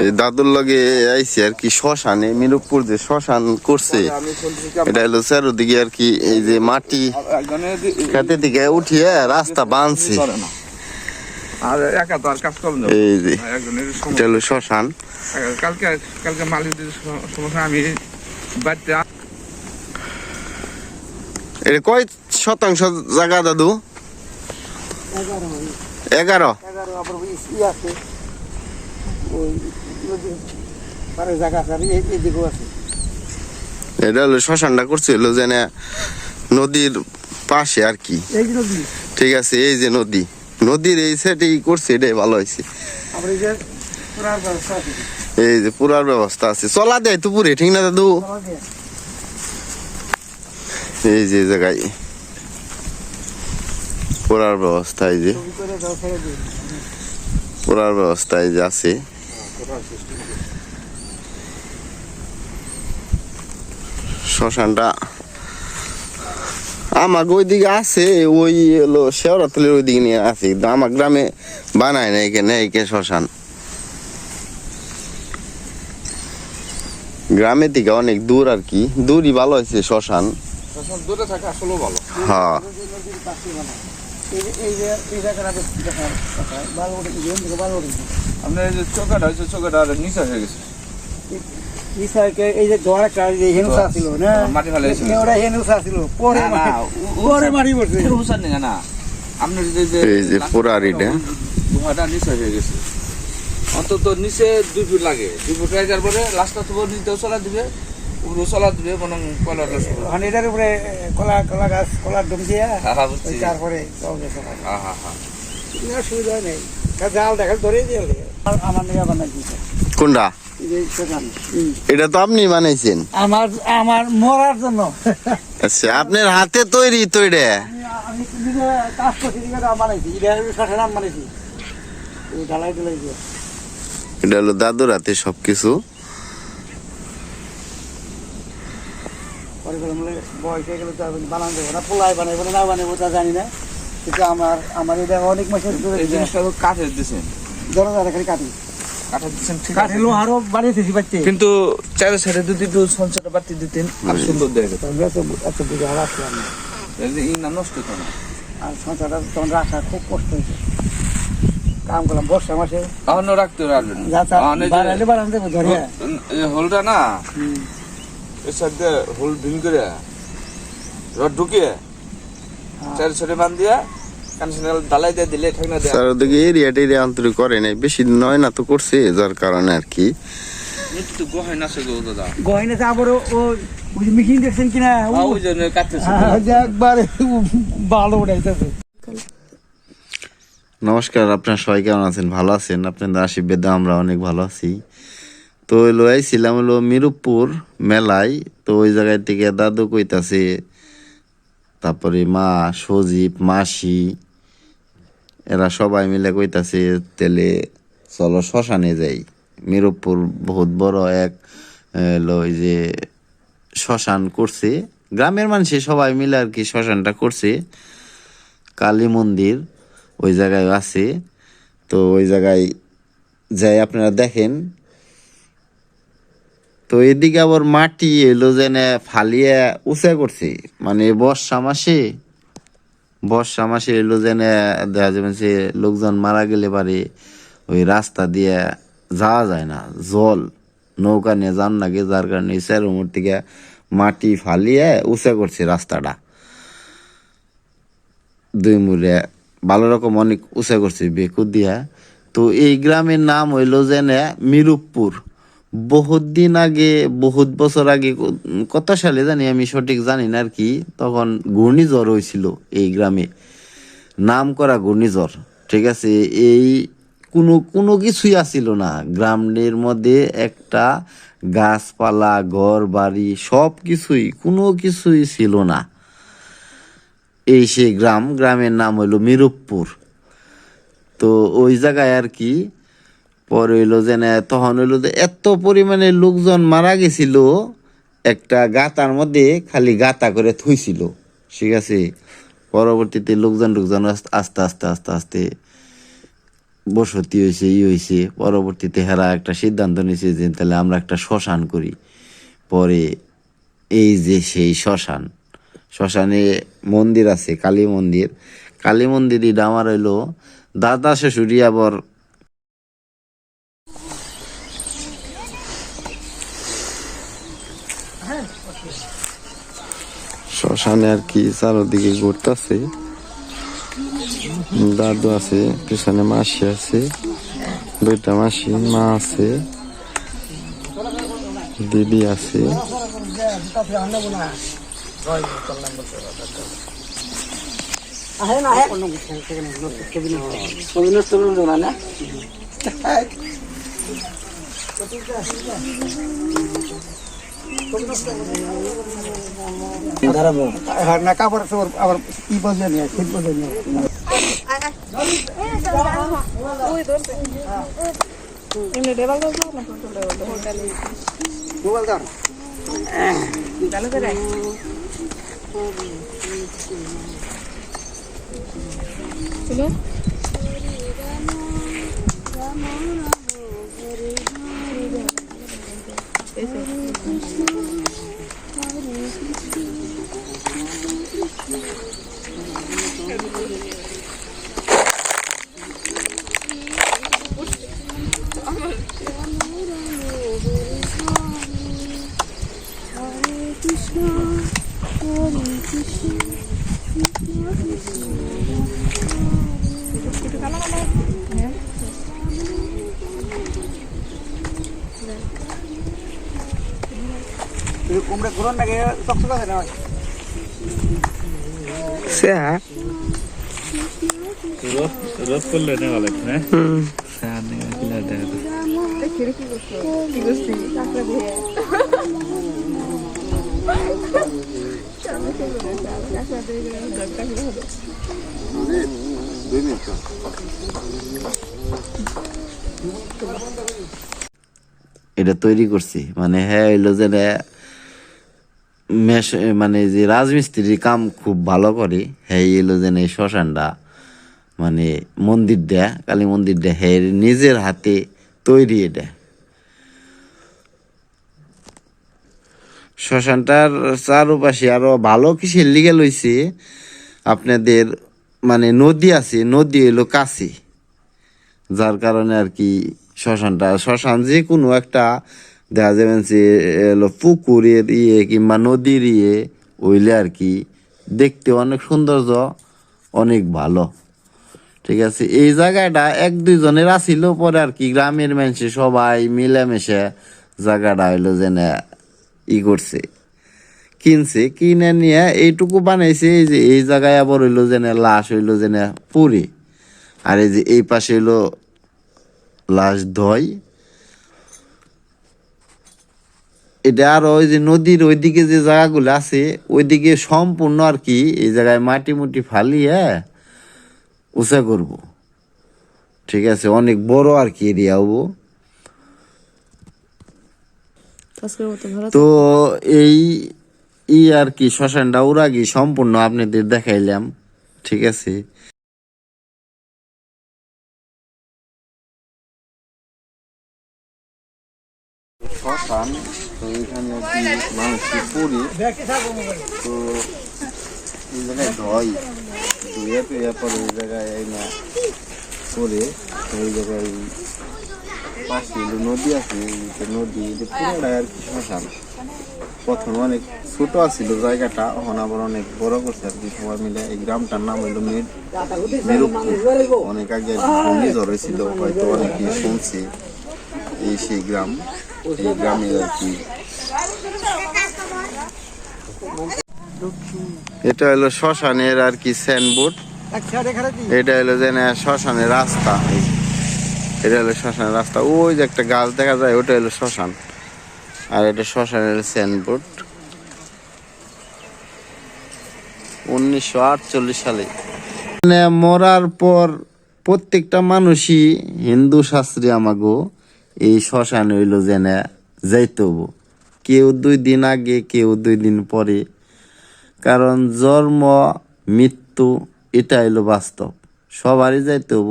এই দাদুর লগে আইছে আর কি শ্মশানে মিরুপুর যে শ্মশান করছে এটা হলো চারোদিকে আর কি এই যে মাটি খেতে দিকে উঠিয়ে রাস্তা বানছে। আর একা তো আর কাজ করেন এই যে এটা হলো শ্মশান। কালকে কালকে মালিকদের সমস্যা আমি বাড়িতে এটা কয় শতাংশ জায়গা দাদু? এগারো। এগারো? আবার ওই ই আছে ওই নদীর পারে জায়গা আছে এদিকেও আছে এটা হলো শ্মশানটা করছে হলো যে না নদীর পাশে আর কি। ঠিক আছে এই যে নদী। নদীর এই সাইডেই করছে এটাই ভালো হয়েছে। এই যে পুরার ব্যবস্থা আছে। চলা দেয় তো পুরে ঠিক না দাদু? এই যে জায়গায়। পুরার ব্যবস্থা এই যে। পুরার ব্যবস্থা এই যে আছে। শ্মশানটা। আমাকে ওইদিকে আছে ওই হলো শেওরাতলের ওইদিকে নিয়ে আছে কিন্তু আমার গ্রামে বানায় না এখানে একে শ্মশান। গ্রামের দিকে অনেক দূর আর কি দূরই ভালো হয়েছে শ্মশান দূরে থাকে আসলেও ভালো। হ্যাঁ। এই যে আপনার এই চোখাটা হয়েছে চোখাটা আর নিচে হয়ে গেছে। এই যে জোয়ার একটা হেনুসা ছিল না? মাটি ফেলে গেছিল। হেনুসা ছিল পরে মাটি- পরে পড়ছে। নেই না আপনার যে যে এই যে পুরারিটা। গুহাটা নিচে হয়ে গেছে। অন্তত নিচে দুই ফুট লাগে। দুই ফুট লাগার পরে লাস্টটা তো নিচেও চলা দিবে। উপরে দিবে কোনো এটার কলা কলা গাছ কলার ডুম দিয়ে। তারপরে জল গেছে হ্যাঁ হ্যাঁ হ্যাঁ কোনো নেই। জাল দেখা ধরে দিয়ে আমার নিয়ে বানাই কোনটা। এটা তো আপনি বানাইছেন। আমার আমার মরার জন্য। আচ্ছা আপনার হাতে তৈরি তো এটা। আমি কাজ করছি বানাইছি। এটা ষাটে নাম বানাইছি। ঢালাই ঢালাই এটা হলো দাদুর হাতে সবকিছু। বলে বয়স হয়ে গেলে তো বানানো দেবো না পোলাই বানাইবো না না তা জানি না। কিন্তু আমার আমার এটা অনেক মাসের ধরে এই জিনিসটা তো কাঠের দিছেন। দরজা খালি কাটি কিন্তু চারে সাইডে যদি একটু সঞ্চয়টা বাড়তি দিতেন আর সুন্দর দেখে নষ্ট হতো না। আর সংসারটা তখন রাখা খুব কষ্ট হয়েছে। কাম করলাম বর্ষা মাসে। এখনও রাখতে পারবেন বাড়ান দেবো ধরিয়া। এই না। এর সাথে হোল ভিন করে রড ঢুকিয়ে চারি সাইডে বান দিয়া চারদিকে এরিয়া টেরিয়া অন্তরে করে নাই। বেশি নয় না তো করছে যার কারণে আর কি। একটু গহাই নাছে দাদা। গহিনে আবারও ও ওই যে মেশিন দেখছেন কিনা? ওই জন্য কাটতেছে হ্যাঁ, একবারে ভালো উঠাইতেছে। নমস্কার আপনার সবাই কেমন আছেন? ভালো আছেন? আপনাদের আশীর্বাদ আমরা অনেক ভালো আছি। তো হলো আইছিলাম হলো মিরুপুর মেলায়, তো ওই জায়গায় থেকে দাদু কইতাছে, তারপরে মা সজীব, মাসি, এরা সবাই মিলে কইতাছে, তেলে চলো শ্মশানে যাই। মিরুপুর বহুত বড় এক ওই যে শ্মশান করছে। গ্রামের মানুষে সবাই মিলে আর কি শ্মশানটা করছে। কালী মন্দির ওই জায়গায় আছে। তো ওই জায়গায় যাই আপনারা দেখেন। তো এদিকে আবার মাটি এলো যেন ফালিয়ে উঁচা করছে। মানে বর্ষা মাসে বর্ষা মাসে এলো যেন দেখা যাবে যে লোকজন মারা গেলে পারে ওই রাস্তা দিয়ে যাওয়া যায় না। জল, নৌকা নিয়ে যান নাকি যার কারণে সেরুমুর থেকে মাটি ফালিয়ে উঁচা করছে রাস্তাটা। দুই মুড়ে ভালো রকম অনেক উঁচা করছে বেকু দিয়া। তো এই গ্রামের নাম হইল যে না মিরুপুর বহুত দিন আগে, বহুত বছর আগে কত সালে জানি আমি সঠিক জানি না আর কি, তখন ঘূর্ণিঝড় হয়েছিল এই গ্রামে। নাম করা ঘূর্ণিঝড়, ঠিক আছে? এই কোনো কোনো কিছুই আসিল না। গ্রামের মধ্যে একটা গাছপালা, ঘর, বাড়ি, সব কিছুই, কোনো কিছুই ছিল না। এই সেই গ্রাম, গ্রামের নাম হইল মিরুপুর তো ওই জায়গায় আর কি পরে হইল যে না, তখন হইল যে এত পরিমাণে লোকজন মারা গেছিল, একটা গাতার মধ্যে খালি গাতা করে থুইছিল, ঠিক আছে? পরবর্তীতে লোকজন লোকজন আস্তে আস্তে আস্তে আস্তে বসতি হয়েছে ই হয়েছে পরবর্তীতে হেরা একটা সিদ্ধান্ত নিয়েছে যে তাহলে আমরা একটা শ্মশান করি। পরে এই যে সেই শ্মশান, শ্মশানে মন্দির আছে, কালী মন্দির। কালী মন্দির এটা আমার হইল দাদা শ্বশুরি আবার শ্মশানে আর কি চারোদিকে ঘুরতেছে। দাদু আছে, পিছনে মাসি আছে, দুইটা মাসি, মা আছে, দিদি আছে। হ্যাঁ, না কাপড় চোপড় আবার ই বসে নিয়ে শীত বসে নিয়ে এমনি টেবাল করব না মোবাইল দাও চালু করে ছিল কুমড়ে ঘুরন নাকি চকচক আছে না রোদ করলে নেওয়া লাগবে? না কি করছি? কাঁকড়া দিয়ে কাঁকড়া দিয়ে কাঁকড়া হলো এটা তৈরি করছি। মানে হ্যাঁ হইল যে মেশ মানে যে রাজমিস্ত্রির কাম খুব ভালো করে। হ্যাঁ এলো যে এই শ্মশানটা মানে মন্দির দেয়া কালী মন্দির দেয়া হ্যাঁ নিজের হাতে তৈরি এটা। শ্মশানটার চারপাশে আরও ভালো কিসের লিগে লইছে। আপনাদের মানে নদী আছে, নদী এলো কাছে যার কারণে আর কি শ্মশানটা, শ্মশান যে কোনো একটা দেখা যাবেন যে এলো পুকুরের ইয়ে কিংবা নদীর ইয়ে ওইলে আর কি দেখতে অনেক সৌন্দর্য, অনেক ভালো। ঠিক আছে, এই জায়গাটা এক দুইজনের আসিল পরে আর কি গ্রামের মানুষ সবাই মিলেমিশে জায়গাটা হইল যে না ই করছে। কিনছে, কিনে নিয়ে এইটুকু বানাইছে, এই যে এই জায়গায় আবার হইল যে লাশ হইল যে পুরি আর এই যে এই পাশে হইল লাশ ধয়। এটা আর ওই যে নদীর ওইদিকে যে জায়গাগুলো আছে, ওইদিকে সম্পূর্ণ আর কি এই জায়গায় মাটি মুটি ফালিয়ে উঁচা করব। ঠিক আছে, অনেক বড় আর কি এরিয়া হব। তো এই ই আর কি শ্মশানটা ওর আগে সম্পূর্ণ আপনাদের দেখাইলাম, ঠিক আছে? শ্মশান, তো এখানে কি মানুষকে পুরি তো এই জায়গায় ধয় ধুয়ে টুয়ে পরে এই জায়গায় করে এই জায়গায় পাশে হলো নদী আছে নদী পুরোটাই আর কি শ্মশান। প্রথমে অনেক ছোট আছিল জায়গাটা এখন আবার অনেক বড় করছে আর কি। সবাই মিলে এই গ্রামটার নাম হইল মের মেরুপুর। অনেক আগে ঘূর্ণিঝড় হয়েছিল হয়তো অনেকে শুনছে এই সেই গ্রাম এই গ্রামে আর কি। এটা হলো শ্মশানের আর কি দিই এটা হলো যে শ্মশানের রাস্তা। এটা হলো শ্মশানের রাস্তা। ওই যে একটা গাছ দেখা যায়, ওটা হলো শ্মশান। আর এটা শ্মশানের সাইনবোর্ড উনিশশো আটচল্লিশ সালে। মানে মরার পর প্রত্যেকটা মানুষই হিন্দু শাস্ত্রে আমাগো, এই শ্মশান হইল যে না যাইতে হব। কেউ দুই দিন আগে, কেউ দুই দিন পরে। কারণ জন্ম, মৃত্যু এটা হইল বাস্তব। সবারই যাইতে হব।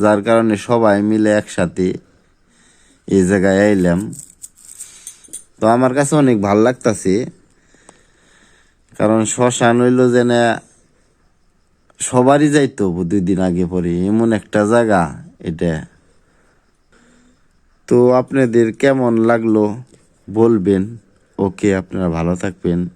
যার কারণে সবাই মিলে একসাথে এই জায়গায় আইলাম। তো আমার কাছে অনেক ভালো লাগতাছে। কারণ শ্মশান হইল যে না সবারই যাইতো দুই দিন আগে পরে। এমন একটা জায়গা এটা। তো আপনাদের কেমন লাগল বলবেন। ওকে, আপনারা ভালো থাকবেন।